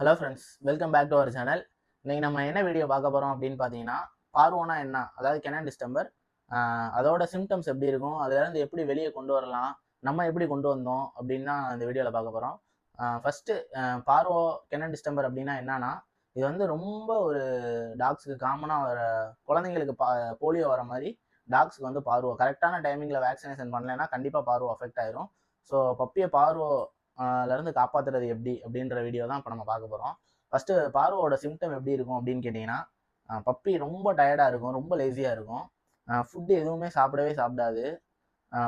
Hello friends welcome back to our channel இன்றைக்கி நம்ம என்ன வீடியோ பார்க்க போகிறோம் அப்படின்னு பார்த்தீங்கன்னா பார்வோனா என்ன? அதாவது கெனன் டிஸ்டம்பர் அதோட சிம்டம்ஸ் எப்படி இருக்கும்? அதுலேருந்து எப்படி வெளியே கொண்டு வரலாம்? நம்ம எப்படி கொண்டு வந்தோம்? அப்படின்னு தான் இந்த வீடியோவில் பார்க்க போகிறோம் ஃபஸ்ட்டு பார்வோ கெனன் டிஸ்டம்பர் அப்படின்னா என்னன்னா இது வந்து ரொம்ப ஒரு டாக்ஸுக்கு காமனாக வர குழந்தைங்களுக்கு பா போலியோ வர மாதிரி டாக்ஸுக்கு வந்து பார்வோ. கரெக்டான டைமிங்கில் வேக்சினேஷன் பண்ணலைன்னா கண்டிப்பாக பார்வோ அஃபெக்ட் ஆயிரும். ஸோ பப்பியை பார்வோ இருந்து காப்பாற்றுறது எப்படி அப்படின்ற வீடியோ தான் இப்போ நம்ம பார்க்க போகிறோம் ஃபஸ்ட்டு பார்வோட சிம்டம் எப்படி இருக்கும் அப்படின்னு கேட்டிங்கன்னா பப்பி ரொம்ப டயர்டாக இருக்கும் ரொம்ப லேசியாக இருக்கும். ஃபுட்டு எதுவுமே சாப்பிடவே சாப்பிடாது.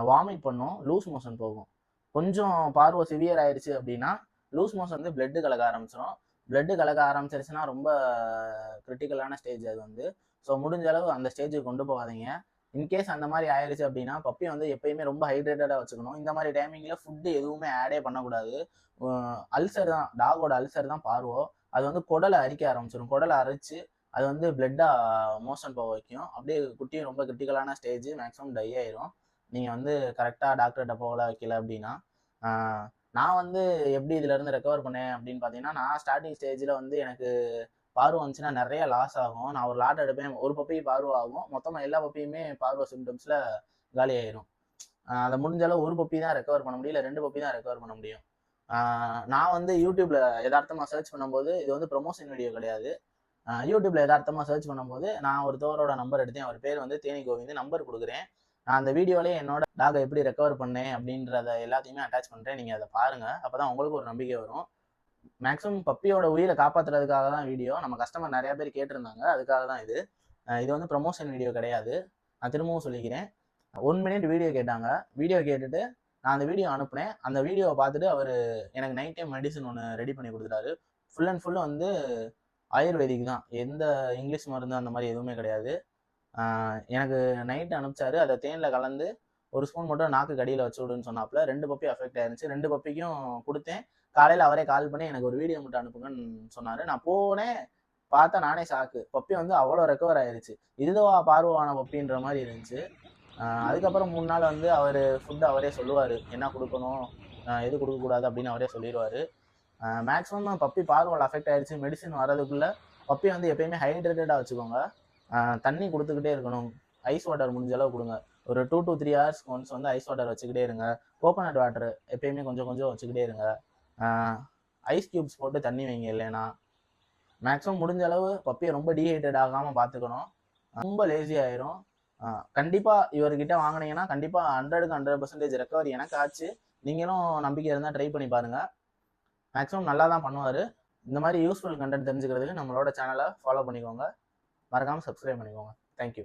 வாமிட் பண்ணும் லூஸ் மோஷன் போகும். கொஞ்சம் பார்வை சிவியர் ஆயிடுச்சு அப்படின்னா லூஸ் மோஷன் வந்து பிளட்டு கலக்க ஆரம்பிச்சிடும் பிளட்டு கலக்க ஆரம்பிச்சிருச்சுன்னா ரொம்ப கிரிட்டிக்கலான ஸ்டேஜ் அது வந்து. ஸோ முடிஞ்ச அளவு அந்த ஸ்டேஜுக்கு கொண்டு போகாதீங்க. இன்கேஸ் அந்த மாதிரி ஆயிடுச்சு அப்படின்னா பப்பி வந்து எப்பயுமே ரொம்ப ஹைட்ரேட்டடாக வச்சுக்கணும். இந்த மாதிரி டைமிங்கில் ஃபுட்டு எதுவுமே ஆடே பண்ணக்கூடாது. அல்சர் தான் டாகோட அல்சர் தான் பார்வோ. அது வந்து குடலை அரிக்க ஆரம்பிச்சிடும் குடலை அரைச்சு அது வந்து பிளட்டாக மோஷன் போக வைக்கும். அப்படியே குட்டியும் ரொம்ப கிரிட்டிக்கலான ஸ்டேஜ் மேக்ஸிமம் டை ஆயிரும். நீங்கள் வந்து கரெக்டாக டாக்டர்கிட்ட போகல வைக்கல அப்படின்னா நான் வந்து எப்படி இதுலேருந்து ரெக்கவர் பண்ணேன் அப்படின்னு பார்த்தீங்கன்னா நான் ஸ்டார்டிங் ஸ்டேஜில் வந்து எனக்கு பார்வை வந்துச்சுன்னா நிறைய லாஸ் ஆகும். நான் ஒரு லாட் எடுப்பேன். ஒரு பப்பையும் பார்வை ஆகும். மொத்தமாக எல்லா பப்பியுமே பார்வை சிம்டம்ஸில் காலி ஆயிரும். அதை முடிஞ்ச அளவு ஒரு பப்பி தான் ரெக்கவர் பண்ண முடியும். இல்லை ரெண்டு பப்பி தான் ரெக்கவர் பண்ண முடியும். நான் வந்து யூடியூப்ல யதார்த்தமாக சர்ச் பண்ணும்போது இது வந்து ப்ரொமோஷன் வீடியோ கிடையாது. யூடியூப்ல யதார்த்தமாக சர்ச் பண்ணும்போது நான் ஒரு தோரோட நம்பர் எடுத்தேன். அவர் பேர் வந்து தேனி கோவிந்த் நம்பர் கொடுக்குறேன். நான் அந்த வீடியோலேயே என்னோட டாகை எப்படி ரெக்கவர் பண்ணேன் அப்படின்றத எல்லாத்தையுமே அட்டாச் பண்ணுறேன் நீங்கள் அதை பாருங்கள் அப்போ தான் உங்களுக்கு ஒரு நம்பிக்கை வரும். மேக்ஸிமம் பப்பியோட உயிரை காப்பாற்றுறதுக்காக தான் வீடியோ நம்ம கஸ்டமர் நிறைய பேர் கேட்டிருந்தாங்க. அதுக்காக தான் இது இது வந்து ப்ரமோஷன் வீடியோ கிடையாது. நான் திரும்பவும் சொல்லிக்கிறேன். ஒன் மினிட் வீடியோ கேட்டாங்க. வீடியோ கேட்டுட்டு நான் அந்த வீடியோ அனுப்புனேன். அந்த வீடியோவை பார்த்துட்டு அவர் எனக்கு நைட் டைம் மெடிசன் ஒன்று ரெடி பண்ணி கொடுத்துட்டாரு. ஃபுல் அண்ட் ஃபுல் வந்து ஆயுர்வேதிக் தான். எந்த இங்கிலீஷ் மருந்து அந்த மாதிரி எதுவுமே கிடையாது. எனக்கு நைட் அனுப்பிச்சாரு. அதை தேனில் கலந்து ஒரு ஸ்பூன் மட்டும் நாக்கு கடியில் வச்சு விடுன்னு சொன்னாப்புல ரெண்டு பப்பி அஃபெக்ட் ஆயிருந்துச்சு. ரெண்டு பப்பிக்கும் கொடுத்தேன். காலையில் அவரே கால் பண்ணி எனக்கு ஒரு வீடியோ மட்டும் அனுப்புங்கன்னு சொன்னார். நான் போனேன் பார்த்தா நானே சாக்கு பப்பி வந்து அவ்வளோ ரெக்கவர் ஆயிருச்சு. இதுதான் பார்வான பப்பின்ற மாதிரி இருந்துச்சு. அதுக்கப்புறம் மூணு நாள் வந்து அவர் ஃபுட்டு அவரே சொல்லுவார். என்ன கொடுக்கணும்? எது கொடுக்கக்கூடாது அப்படின்னு அவரே சொல்லிடுவார். மேக்ஸிமம் பப்பி பார்வால் அஃபெக்ட் ஆயிடுச்சு மெடிசின் வரதுக்குள்ளே பப்பி வந்து எப்பயுமே ஹைட்ரேட்டடாக வச்சுக்கோங்க. தண்ணி கொடுத்துக்கிட்டே இருக்கணும். ஐஸ் வாட்டர் முடிஞ்ச அளவு கொடுங்க. ஒரு two to three hours once வந்து ஐஸ் வாட்டர் வச்சுக்கிட்டே இருங்க. கோகோனட் வாட்டர் எப்பயுமே கொஞ்சம் கொஞ்சம் வச்சுக்கிட்டே இருங்க. ஐஸ் கியூப்ஸ் போட்டு தண்ணி வைங்க இல்லைன்னா. மேக்ஸிமம் முடிஞ்ச அளவு பப்பியை ரொம்ப டீஹைட்ரேட் ஆகாமல் பார்த்துக்கணும். ரொம்ப லேசி ஆயிரும். கண்டிப்பாக இவர்கிட்ட வாங்குனீங்கன்னா கண்டிப்பாக ஹண்ட்ரடுக்கு ஹண்ட்ரட் பர்சன்டேஜ் ரெக்கவரி எனக்கு ஆச்சு. நீங்களும் நம்பிக்கை இருந்தால் ட்ரை பண்ணி பாருங்க. மேக்ஸிமம் நல்லா தான் பண்ணுவார். இந்த மாதிரி யூஸ்ஃபுல் கண்டென்ட் தெரிஞ்சுக்கிறதுக்கு நம்மளோட சேனலை ஃபாலோ பண்ணிக்கோங்க. மறக்காமல் சப்ஸ்கிரைப் பண்ணிக்கோங்க. தேங்க்யூ